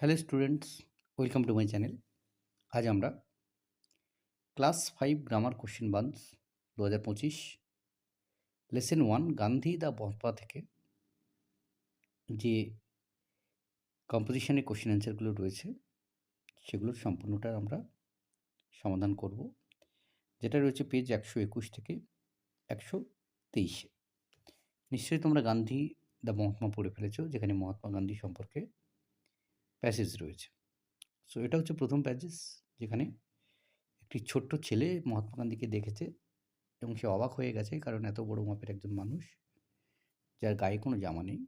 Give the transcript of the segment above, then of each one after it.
Hello students welcome to my channel আজ আমরা class five grammar question banks দু হাজার পঁচিশ lesson one Gandhi the Mahatma থেকে যে কম্পোজিশনের কোশ্চেন অ্যান্সারগুলো রয়েছে, সেগুলোর সম্পূর্ণটা আমরা সমাধান করব। যেটা রয়েছে পেজ একশো একুশ থেকে একশো তেইশে নিশ্চয়ই তোমরা গান্ধী দ্য মহাত্মা পড়ে ফেলেছো, যেখানে মহাত্মা গান্ধী সম্পর্কে প্যাসেজ রয়েছে। সো এটা হচ্ছে প্রথম প্যাসেজ যেখানে একটি ছোট্ট ছেলে মহাত্মা গান্ধীকে দেখেছে এবং সে অবাক হয়ে গেছে কারণ এত বড় মাপের একজন মানুষ যার গায়ে কোনো জামা নেই।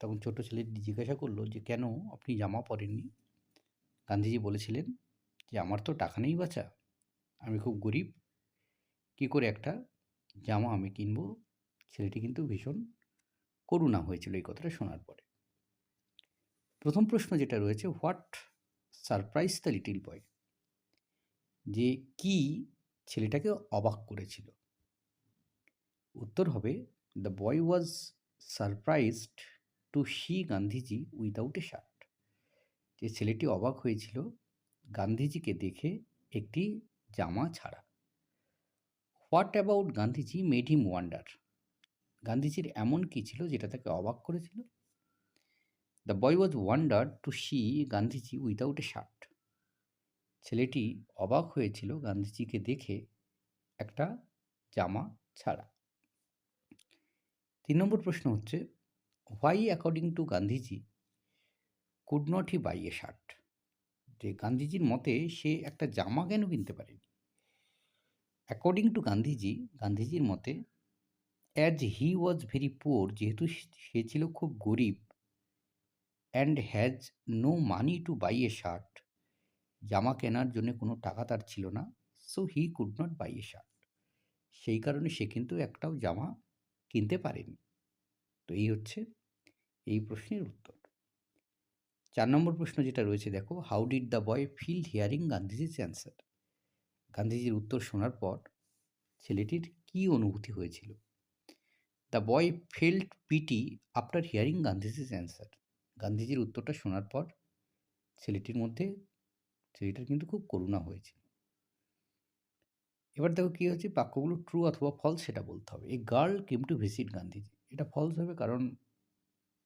তখন ছোট্ট ছেলেটি জিজ্ঞাসা করল যে, কেন আপনি জামা পরেননি? গান্ধীজি বলেছিলেন যে, আমার তো টাকা নেই বাচ্চা আমি খুব গরিব। কী করে একটা জামা আমি কিনবো? ছেলেটি কিন্তু ভীষণ করুণা হয়েছিল এই কথাটা শোনার পরে। প্রথম প্রশ্ন যেটা রয়েছে, what surprise the little boy? যে কি ছেলেটাকে অবাক করেছিল? উত্তর হবে the boy was surprised to see Gandhiji without a shirt যে ছেলেটি অবাক হয়েছিল, গান্ধীজিকে দেখে একটি জামা ছাড়া। What about Gandhiji made him wonder? গান্ধীজির এমন কী ছিল যেটা তাকে অবাক করেছিল? The boy was wonder to see Gandhiji without a shirt ছেলেটি অবাক হয়েছিল গান্ধীজিকে দেখে একটা জামা ছাড়া। তিন নম্বর প্রশ্ন হচ্ছে why according to Gandhiji could not he buy a shirt যে গান্ধীজির মতে সে একটা জামা কেন কিনতে পারেনি? অ্যাকর্ডিং টু গান্ধীজি, গান্ধীজির মতে as he was very poor যেহেতু সে ছিল খুব গরিব and has no money to buy a shirt জামা কেনার জন্য কোনো টাকা তার ছিল না so he could not buy a shirt সেই কারণে সে কিন্তু একটাও জামা কিনতে পারেনি। তো এই হচ্ছে এই প্রশ্নের উত্তর। চার নম্বর প্রশ্ন যেটা রয়েছে, দেখো how did the boy feel hearing গান্ধীজির অ্যান্সার গান্ধীজির উত্তর শোনার পর ছেলেটির কী অনুভূতি হয়েছিল? The boy felt pity after hearing গান্ধীজির অ্যান্সার গান্ধীজির উত্তরটা শোনার পর ছেলেটির মধ্যে, ছেলেটার কিন্তু খুব করুণা হয়েছে। এবার দেখো কী হচ্ছে বাক্যগুলো ট্রু অথবা ফলস সেটা বলতে হবে। এই girl came to visit Gandhiji. এটা ফলস হবে কারণ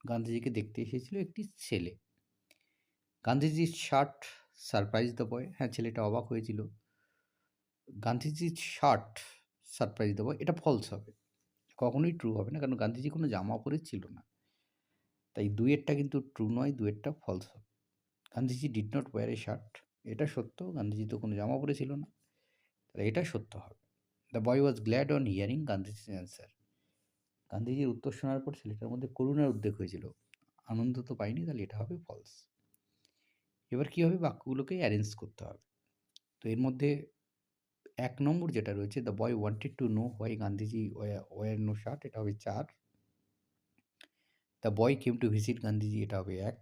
গান্ধীজিকে দেখতে এসেছিল একটি ছেলে। গান্ধীজির শার্ট সারপ্রাইজ দ্য বয় হ্যাঁ ছেলেটা অবাক হয়েছিল। গান্ধীজির শার্ট সারপ্রাইজ দ্য বয় এটা ফলস হবে। কখনোই ট্রু হবে না, কারণ গান্ধীজি কোনো জামা পরে ছিল না। তাই দুয়েরটা কিন্তু ট্রু নয় দুয়েরটা ফলস হবে। Gandhiji did not wear a shirt এটা সত্য, গান্ধীজি তো কোনো জামা পরেছিল না। তাহলে এটা সত্য হবে। The boy was glad on hearing গান্ধীজির অ্যান্সার গান্ধীজির উত্তর শোনার পর ছেলেটার মধ্যে করুণার উদ্বেগ হয়েছিল। আনন্দ তো পাইনি, তাহলে এটা হবে ফলস এবার কী হবে? বাক্যগুলোকে অ্যারেঞ্জ করতে হবে। তো এর মধ্যে এক নম্বর যেটা রয়েছে the boy wanted to know why Gandhiji wear no shirt এটা হবে চার। The boy came to visit Gandhiji এটা হবে এক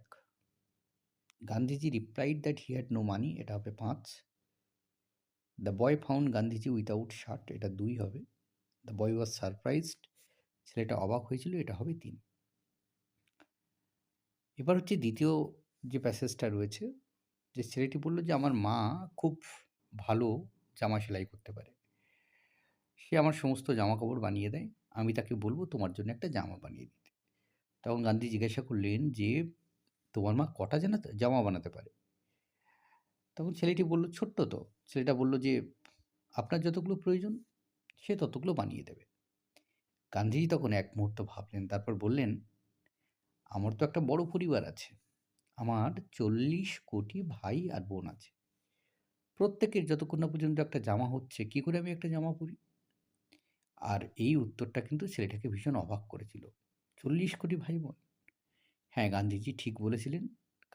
Gandhiji replied that he had no money এটা হবে পাঁচ the boy found Gandhiji without shirt এটা দুই হবে। দ্য বয় ওয়াজ সারপ্রাইজড ছেলেটা অবাক হয়েছিল, এটা হবে তিন। এবার হচ্ছে দ্বিতীয় যে প্যাসেজটা রয়েছে, যে ছেলেটি বলল যে, আমার মা খুব ভালো জামা সেলাই করতে পারে। সে আমার সমস্ত জামা কাপড় বানিয়ে দেয়। আমি তাকে বলব তোমার জন্য একটা জামা বানিয়ে দিতে তখন গান্ধী জিজ্ঞাসা করলেন যে, তোমার মা কটা জানা জামা বানাতে পারে? তখন ছেলেটি বলল, ছোট্ট তো। ছেলেটা বলল যে, আপনার যতগুলো প্রয়োজন, সে ততগুলো বানিয়ে দেবে। গান্ধীজি তখন এক মুহূর্ত ভাবলেন, তারপর বললেন, আমার তো একটা বড় পরিবার আছে। আমার চল্লিশ কোটি ভাই আর বোন আছে। প্রত্যেকের যতক্ষণ না পর্যন্ত একটা জামা হচ্ছে, কী করে আমি একটা জামা পরি? আর এই উত্তরটা কিন্তু ছেলেটাকে ভীষণ অবাক করেছিল। চল্লিশ কোটি ভাই বোন হ্যাঁ গান্ধীজি ঠিক বলেছিলেন,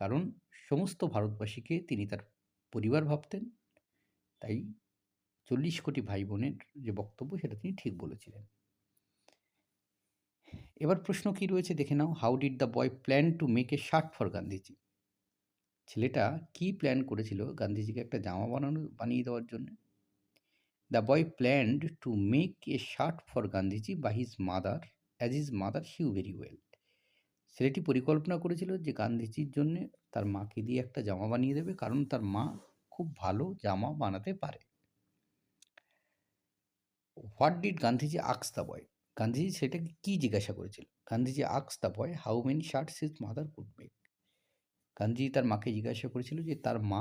কারণ সমস্ত ভারতবাসীকে তিনি তার পরিবার ভাবতেন, তাই চল্লিশ কোটি ভাই বোনের যে বক্তব্য সেটা তিনি ঠিক বলেছিলেন। এবার প্রশ্ন কি রয়েছে দেখে নাও how did the boy plan to make a shirt for Gandhiji? ছেলেটা কি প্ল্যান করেছিল গান্ধীজিকে একটা জামা বানানো, বানিয়ে দেওয়ার জন্য? The boy planned to make a shirt for Gandhiji by his mother as his mother sew very well ছেলেটি পরিকল্পনা করেছিল যে গান্ধীজির জন্যে তার মাকে দিয়ে একটা জামা বানিয়ে দেবে, কারণ তার মা খুব ভালো জামা বানাতে পারে। হোয়াট ডিড গান্ধীজি আক্স দ্য বয় গান্ধীজি সেটাকে কী জিজ্ঞাসা করেছিল? Gandhiji আক্স the boy how many shirts his mother could make Gandhiji তার মাকে জিজ্ঞাসা করেছিল যে তার মা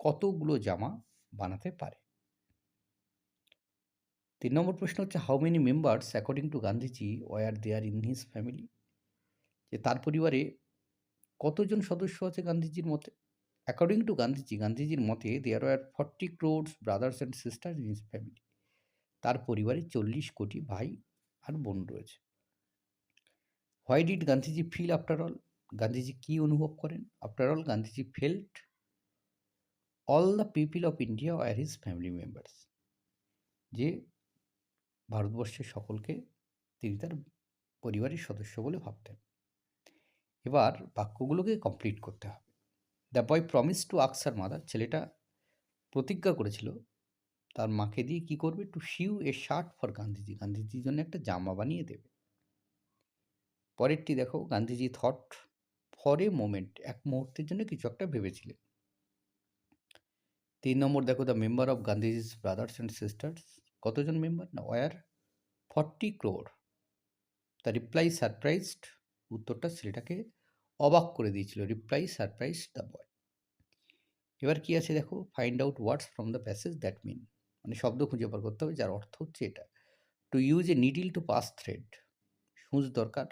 কতগুলো জামা বানাতে পারে। তিন নম্বর প্রশ্ন হচ্ছে how many members according to Gandhiji were there in his family যে তার পরিবারে কতজন সদস্য আছে গান্ধীজির মতে? অ্যাকর্ডিং টু গান্ধীজি গান্ধীজির মতে there were forty crores brothers and sister in his family তার পরিবারে চল্লিশ কোটি ভাই আর বোন রয়েছে। Why did Gandhiji feel after all Gandhiji কী অনুভব করেন? After all Gandhiji felt all the people of India R his family members যে ভারতবর্ষের সকলকে তিনি তার পরিবারের সদস্য বলে ভাবতেন। এবার বাক্যগুলোকে কমপ্লিট করতে হবে। দ্য বয় প্রমিস টু আকসার মাদার ছেলেটা প্রতিজ্ঞা করেছিল, তার মাকে দিয়ে কি করবে? To sew a shirt for Gandhiji গান্ধীজির জন্য একটা জামা বানিয়ে দেবে। পরেরটি দেখো, Gandhiji thought for a moment এক মুহূর্তের জন্য কিছু একটা ভেবেছিলেন। তিন নম্বর দেখো the member of Gandhiji's brothers and sisters কতজন মেম্বার না were forty crore the reply surprised উত্তরটা ছেলেটাকে অবাক করে দিয়েছিল। রিপ্লাই সারপ্রাইজ দ্য বয় এবার কি আছে দেখো? Find out words from the passage that mean মানে শব্দ খুঁজে বার করতে হবে, যার অর্থ হচ্ছে এটা। To use a needle to pass thread সুচ দরকার,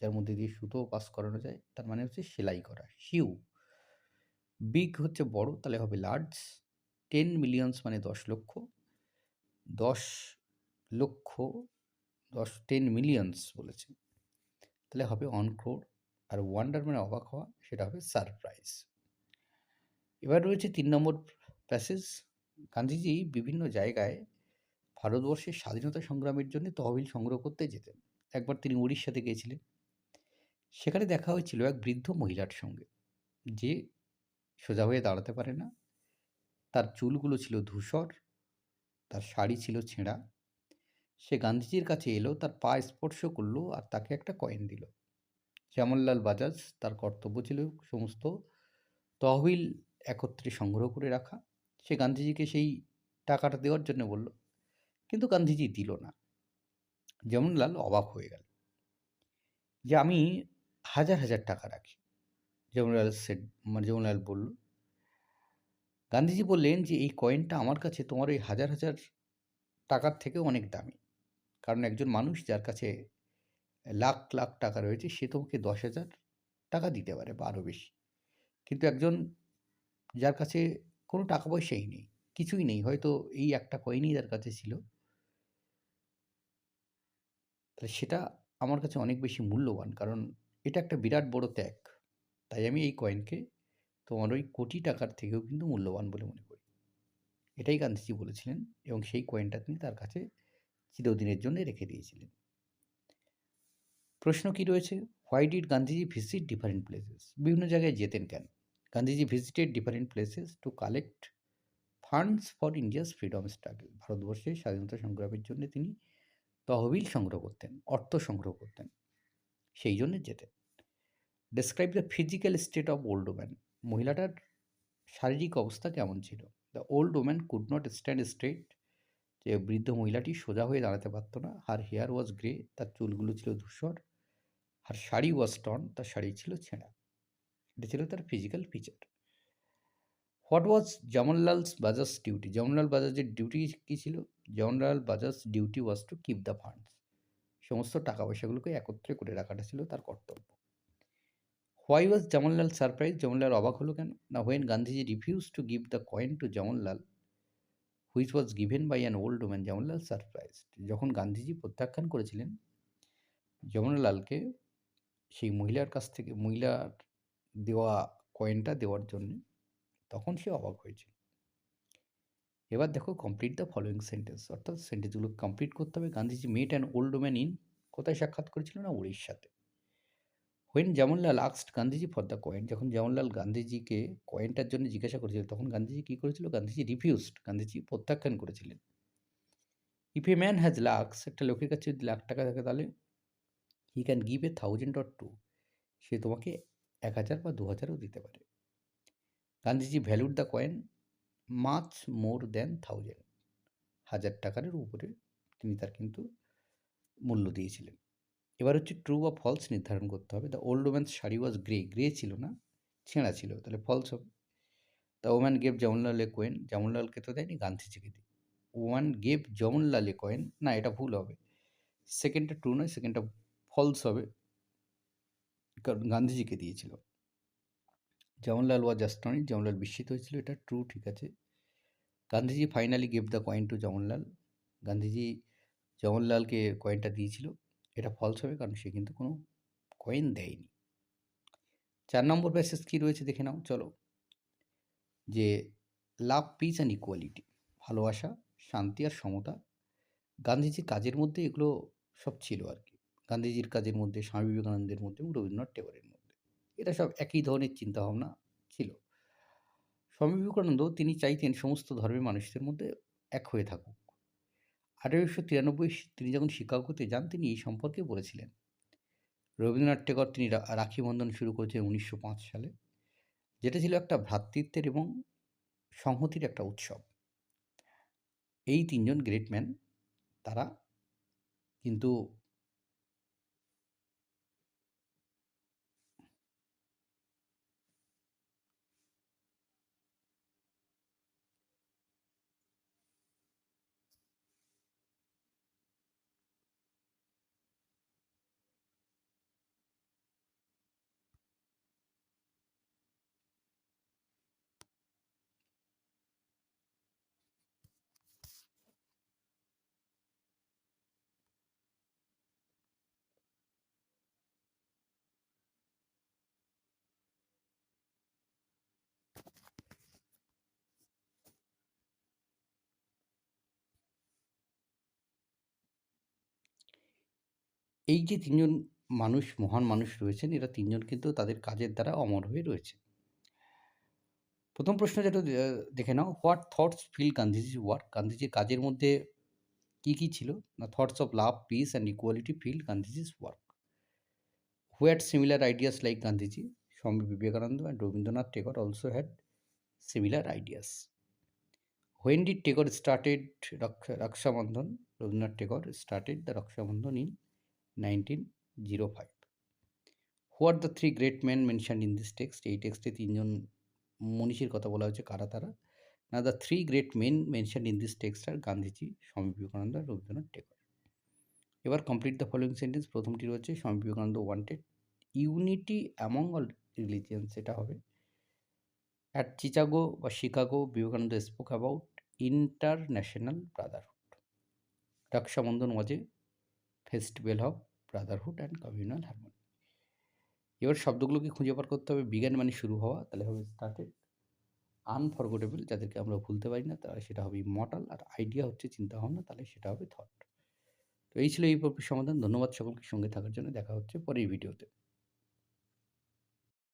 যার মধ্যে দিয়ে সুতো পাস করানো যায়, তার মানে হচ্ছে সেলাই করা। শিউ বিগ হচ্ছে বড়, তাহলে হবে লার্জ টেন মিলিয়নস মানে দশ লক্ষ। দশ লক্ষ দশ টেন মিলিয়নস বলেছে। তাহলে হবে অন ক্রোড আর ওয়ান্ডার মানে অবাক হওয়া, সেটা হবে সারপ্রাইজ এবার রয়েছে তিন নম্বর প্যাসেজ গান্ধীজি বিভিন্ন জায়গায় ভারতবর্ষের স্বাধীনতা সংগ্রামের জন্য তহবিল সংগ্রহ করতে যেতেন। একবার তিনি উড়িষ্যাতে গিয়েছিলেন। সেখানে দেখা হয়েছিল এক বৃদ্ধ মহিলার সঙ্গে, যে সোজা হয়ে দাঁড়াতে পারে না। তার চুলগুলো ছিল ধূসর তার শাড়ি ছিল ছেঁড়া। সে গান্ধীজির কাছে এলো, তার পা স্পর্শ করল আর তাকে একটা কয়েন দিল। শ্যামললাল বাজাজ তার কর্তব্য ছিল সমস্ত তহবিল একত্রে সংগ্রহ করে রাখা। সে গান্ধীজিকে সেই টাকাটা দেওয়ার জন্য বলল, কিন্তু গান্ধীজি দিল না। যেমনলাল অবাক হয়ে গেল যে আমি হাজার হাজার টাকা রাখি। যেমনলাল সেট মানে যেমনলাল বলল গান্ধীজি বললেন যে, এই কয়েনটা আমার কাছে তোমার ওই হাজার হাজার টাকার থেকে অনেক দামি। কারণ একজন মানুষ যার কাছে লাখ লাখ টাকা রয়েছে, সে তোমাকে দশ হাজার টাকা দিতে পারে বা আরও বেশি। কিন্তু একজন যার কাছে কোনো টাকা পয়সাই নেই, কিছুই নেই, হয়তো এই একটা কয়েনই যার কাছে ছিল। তাহলে সেটা আমার কাছে অনেক বেশি মূল্যবান, কারণ এটা একটা বিরাট বড় ত্যাগ। তাই আমি এই কয়েনকে তোমার ওই কোটি টাকার থেকেও কিন্তু মূল্যবান বলে মনে করি। এটাই গান্ধীজি বলেছিলেন এবং সেই কয়েনটা তিনি তার কাছে চিরদিনের জন্য রেখে দিয়েছিলেন। প্রশ্ন কি রয়েছে? Why did Gandhiji visit different places বিভিন্ন জায়গায় যেতেন কেন? Gandhiji visited different places to collect funds for India's freedom struggle ভারতবর্ষের স্বাধীনতা সংগ্রামের জন্য তিনি তহবিল সংগ্রহ করতেন, অর্থ সংগ্রহ করতেন, সেই জন্য যেতেন। Describe the physical state of old woman মহিলাটার শারীরিক অবস্থা কেমন ছিল? The old woman could not stand straight যে বৃদ্ধ মহিলাটি সোজা হয়ে দাঁড়াতে পারতো না। হার হেয়ার ওয়াজ গ্রে তার চুলগুলো ছিল ধূসর। আর শাড়ি ওয়াজ টন তার শাড়ি ছিল ছেঁড়া। এটা ছিল তার physical feature what was Jamnalal's Bajaj duty Jamnalal বাজাজের duty কী ছিল? Jamnalal Bajaj duty was to keep the funds সমস্ত টাকা পয়সাগুলোকে একত্রে করে রাখাটা ছিল তার কর্তব্য। হোয়াই ওয়াজ জামনলাল সারপ্রাইজ জামনলাল অবাক হলো কেন? না when Gandhiji refuse to give the coin to Jamnalal which was given by an old woman Jamnalal surprise যখন গান্ধীজি প্রত্যাখ্যান করেছিলেন যমনলালকে সেই মহিলার কাছ থেকে মহিলার দেওয়া কয়েনটা দেওয়ার জন্য, তখন সে অবাক হয়েছিল এবার দেখো কমপ্লিট দ্য ফলোয়িং সেন্টেন্স অর্থাৎ সেন্টেন্সগুলো কমপ্লিট করতে হবে। Gandhiji met and old woman in কোথায় সাক্ষাৎ করেছিল? না, উড়িষ্যাতে। হোয়েন জামনলাল আক্সড গান্ধীজি ফর দ্য কয়েন যখন জামনলাল গান্ধীজিকে কয়েনটার জন্য জিজ্ঞাসা করেছিল, তখন গান্ধীজি কী করেছিল? গান্ধীজি রিফিউজড গান্ধীজি প্রত্যাখ্যান করেছিলেন। If a man has lakhs একটা লোকের কাছে যদি লাখ টাকা থাকে, তাহলে he can give a thousand or two সে তোমাকে এক হাজার বা দু হাজারও দিতে পারে। Gandhiji valued the coin much more than thousand হাজার টাকার উপরে তিনি তার কিন্তু মূল্য দিয়েছিলেন। এবার হচ্ছে ট্রু বা ফলস নির্ধারণ করতে হবে। The old woman's sari was grey grey ছিল না, ছেঁড়া ছিল, তাহলে ফলস হবে। দ্য ওম্যান গেভ এ কোয়েন জওহরলালকে তো দেয়নি, গান্ধীজিকে দিই। ওয়ান গেভ এ কয়েন না, এটা ভুল হবে। সেকেন্ডটা ট্রু নয় সেকেন্ডটা ফলস হবে, কারণ গান্ধীজিকে দিয়েছিল। জওহরলাল ওয়াজ অ্যাস্টনিশ জওহরলাল বিস্মিত হয়েছিল, এটা ট্রু ঠিক আছে। Gandhiji finally gave the coin to Jawaharlal Gandhiji জওহরলালকে কয়েনটা দিয়েছিল। এটা ফলস হবে কারণ সে কিন্তু কোনো কয়েন দেয়নি। চার নম্বর প্যাসেজ কী রয়েছে দেখে নাও, চলো। যে লাভ পিস অ্যান্ড ইকুয়ালিটি ভালোবাসা, শান্তি আর সমতা গান্ধীজির কাজের মধ্যে এগুলো সব ছিল আর কি। গান্ধীজির কাজের মধ্যে, স্বামী বিবেকানন্দের মধ্যে এবং রবীন্দ্রনাথ টেগরের মধ্যে। এটা সব একই ধরনের চিন্তাভাবনা ছিল। স্বামী বিবেকানন্দ তিনি চাইতেন সমস্ত ধর্মের মানুষদের মধ্যে এক হয়ে থাকুক। আঠেরোশো তিরানব্বই তিনি যখন শিকাগোতে যান, তিনি এই সম্পর্কে বলেছিলেন। রবীন্দ্রনাথ টেগর তিনি রাখি বন্ধন শুরু করেছিলেন উনিশশো পাঁচ সালে, যেটা ছিল একটা ভ্রাতৃত্বের এবং সংহতির একটা উৎসব। এই তিনজন গ্রেট ম্যান তারা কিন্তু এই যে তিনজন মানুষ, মহান মানুষ রয়েছেন, এরা তিনজন কিন্তু তাদের কাজের দ্বারা অমর হয়ে রয়েছে। প্রথম প্রশ্ন যেটা দেখে নাও, হোয়াট থটস ফিল গান্ধীজির ওয়ার্ক? গান্ধীজির কাজের মধ্যে কী কী ছিল? না, thoughts of love, peace and equality fill Gandhiji's work. Who had similar ideas like Gandhiji? Swami Vivekananda and Rabindranath Tagore also had similar ideas. When did Tagore started Raksha, Rakshabandhan? Rabindranath Tagore started the Rakshabandhan in nineteen zero five what the three great man mention in this text এই টেক্সটে তিনজন মনীষীর কথা বলা হয়েছে, কারা তারা? না the three great men mention in this text আর গান্ধীজি স্বামী বিবেকানন্দ আর রবীন্দ্রনাথ টেগর এবার কমপ্লিট দ্য ফলোয়িং সেন্টেন্স প্রথমটি রয়েছে Swami Vivekananda wanted unity among all religion সেটা হবে। অ্যাট চিকাগো বা Chicago Vivekananda spoke about international brotherhood Rakshabandhan was festival of brotherhood and communal harmony. এবার শব্দগুলোকে খুঁজে বার করতে হবে, বিজ্ঞান মানে শুরু হওয়া, তাহলে হবে স্টার্টেড আনফরগেটেবল যাদেরকে আমরা ভুলতে পারি না, তাহলে সেটা হবে মটাল আর আইডিয়া হচ্ছে চিন্তা ভাবনা তাহলে সেটা হবে থট তো এই ছিল এই পর্বের সমাধান, ধন্যবাদ সকলকে সঙ্গে থাকার জন্য, দেখা হচ্ছে পরের ভিডিওতে